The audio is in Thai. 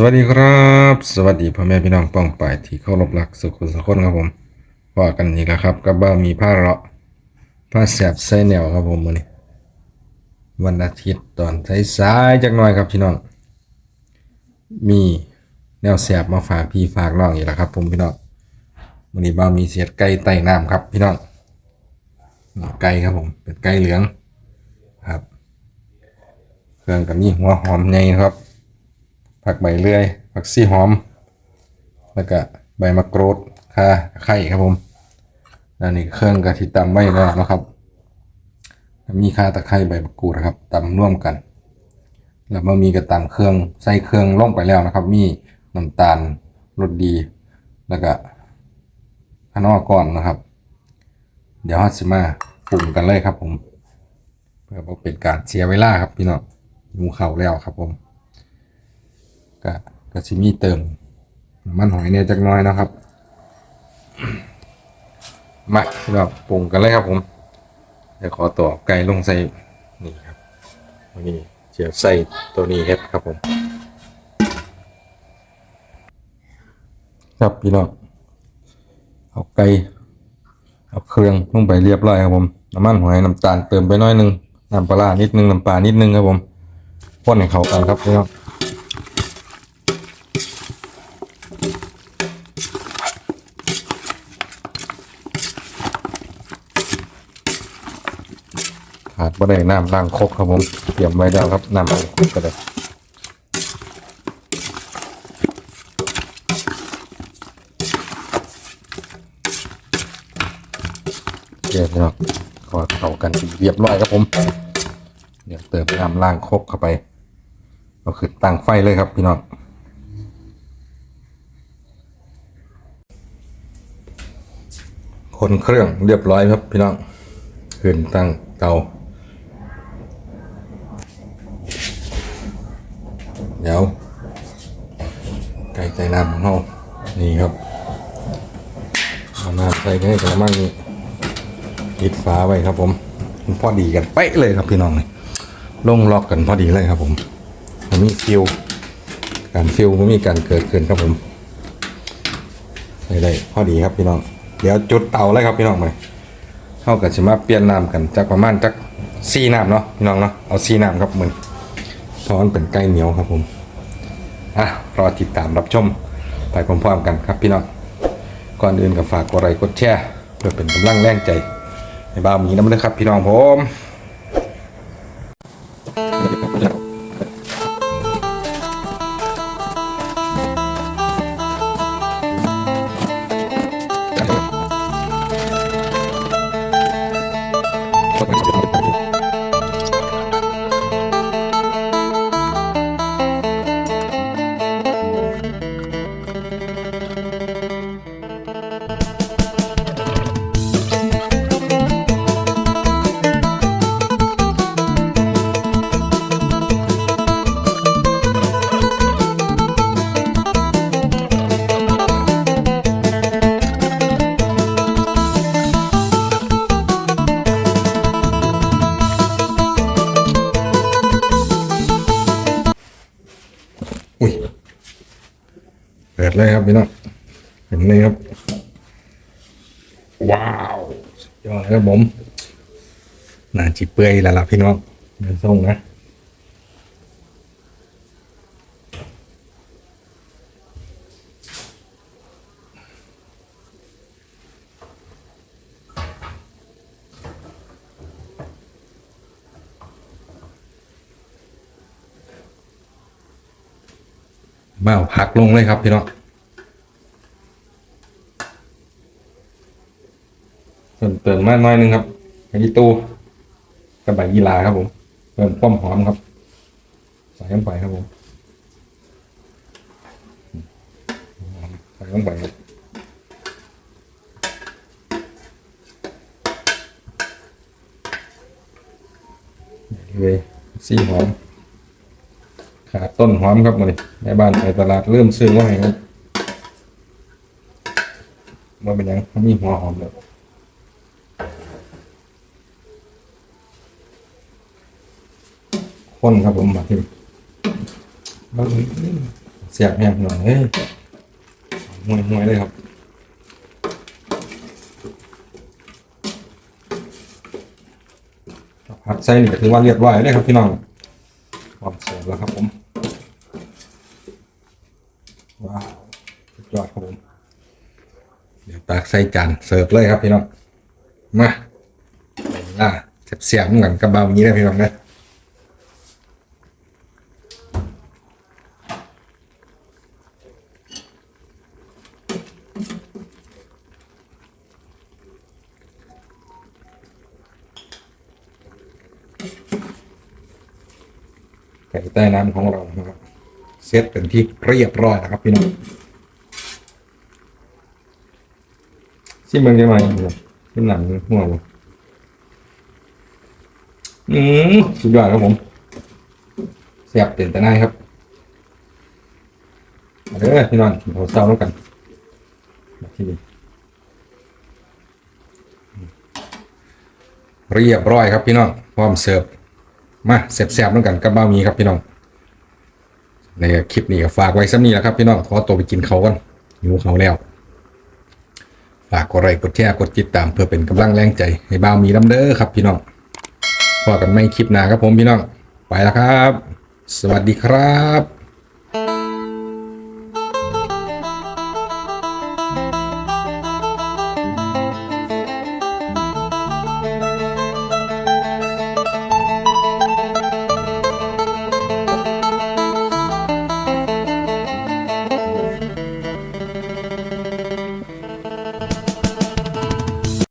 สวัสดีครับ สวัสดีพ่อแม่พี่น้องป้องป่ายที่เคารพรักสุขุสุขคนครับผมว่ากันอีกแล้วครับกับบ้ามีผ้าเลาะผ้าแสบไส้แนวครับผมวันนี้ วันอาทิตย์ตอนสายๆจักหน่อยครับพี่น้อง มีแนวแสบมาฝากพี่ฝากน้องอีกแล้วครับผมพี่น้องวันนี้บ้ามีเสียดไก่ไต่น้ำครับพี่น้องไก่ครับผมเป็นไก่เหลืองครับ เครื่องกับนี่หัวหอมใหญ่ครับ ผักใบเลื่อย ผักซี่หอม แล้วก็ใบมะกรูดข่าไข่ครับผมแล้วนี่เครื่องกะทิตำไว้แล้วนะครับ มีข่าตะไคร้ใบมะกรูดนะครับตำร่วมกัน แล้วมามีกระตำเครื่องใส่เครื่องลงไปแล้วนะครับ มีน้ำตาลรสดี แล้วก็ข้างนอก่อนนะครับ เดี๋ยวฮัตสิมาปรุงกันเลยครับผม เพื่อเป็นการเสียเวลาครับพี่น้องหมูเข่าแล้วครับผม ก็ก็สิมีเติมน้ำมันหอยเนี่ยจักน้อยนะครับ มาเราปรุงกันเลยครับผมเดี๋ยวขอตัวไก่ลงใส่นี่ครับวันนี้เจียวใส่ตัวนี้เฮ็ดครับผม ครับพี่น้องเอาไก่เอาเครื่องลงไปเรียบร้อยครับผมน้ำมันหอยน้ำตาลเติมไปน้อยนึงน้ำปลาร้านิดนึงน้ำปลานิดนึงครับผมพ่นให้เข้ากันครับพี่น้อง ขาดบ่ได้น้ำล้างครกครับผมเตรียมไว้แล้วครับน้ำล้างคกก็ได้เดี๋ยวพี่น้องขอเข้ากันเรียบร้อยครับผม เดี๋ยวเติมน้ำล้างครกเข้าไปก็คือตั้งไฟเลยครับพี่น้องคนเครื่องเรียบร้อยครับพี่น้องขึ้นตั้งเตา เดี๋ยวไก่ไต่น้ำของเรานี่ครับเอาน้ำใส่ให้กระมังนี่ปิดฝาไว้ครับผมมันพอดีกันเป๊ะเลยครับพี่น้องนี่ลงล็อกกันพอดีเลยครับผมมันมีฟิวการฟิวมันมีการเกิดขึ้นครับผมได้พอดีครับพี่น้อง เดี๋ยวจุดเตาเลยครับพี่น้องไปเท่ากับจะมาเปลี่ยนน้ำกันจากประมาณจากซีน้ำเนาะพี่น้องเนาะเอาซีน้ำครับเหมือนเพราะมันเป็นไก่เหนียวครับผม อะรอติดตามรับชมไปพร้อมๆกันครับพี่น้องก่อนอื่นก็ฝากกดไลค์กดแชร์เพื่อเป็นกำลังแรงใจในบ้าวหมีน้นะครับพี่น้องผม เปิดเลยครับพี่น้องเห็นเลยครับ ว้าวสุดยอดเลยครับผมน่าจิเปื่อยแล้วล่ะพี่น้องเดี๋ยวส่งนะมาเอาผักลงเลยครับพี่น้อง เพิ่มเติมมากน้อยนึงครับไอ้ตู้กับใบยีราครับผมเพิ่มความหอมครับ ใส่ลงไปครับผมใส่ลงไปครับเลยสีหอม ขาต้นหอมครับมาดิในบ้านไปตลาดเริ่มซื้อว่าไงครับว่าเป็นยังมีหัวหอมเลย คนครับผมมาที่บานเสียบแห้งหน่อยเฮ้ยมวยมวยเลยครับผัดไส้นี่ถือว่าเรียบร้อยเลยครับพี่น้องความเสียบแล้วครับผมว้าวสุดยอดครับผมเดี๋ยวตักใส่จานเสิร์ฟเลยครับพี่น้องมาอ่าเสียบๆเหมือนกันกระเบาอย่างนี้เลยพี่น้องนะ ไก่ใต้น้ำของเรานะครับเซตเป็นที่เรียบร้อยนะครับพี่น้องซิมเบิงได้ไหมครับขึ้นหนังหัวเลยอืมสุดยอดครับผมเสียบเต็มแต่หน้าครับมาเด้อพี่น้องเราเศร้าแล้วกันมาที่นี่เรียบร้อยครับพี่น้องพร้อมเสิร์ฟ มาแสบๆด้วยกันกับบ้ามีครับพี่น้อง ในคลิปนี้ก็ฝากไว้สักนี้แหละครับพี่น้องขอตัวไปกินเขากันหิวเขาแล้ว ฝากกดไลค์กดแชร์กดติดตามเพื่อเป็นกำลังแรงใจให้บ้ามีน้ำเด้อครับพี่น้องพอกันไม่คลิปหน้าครับผมพี่น้อง ไปแล้วครับ สวัสดีครับ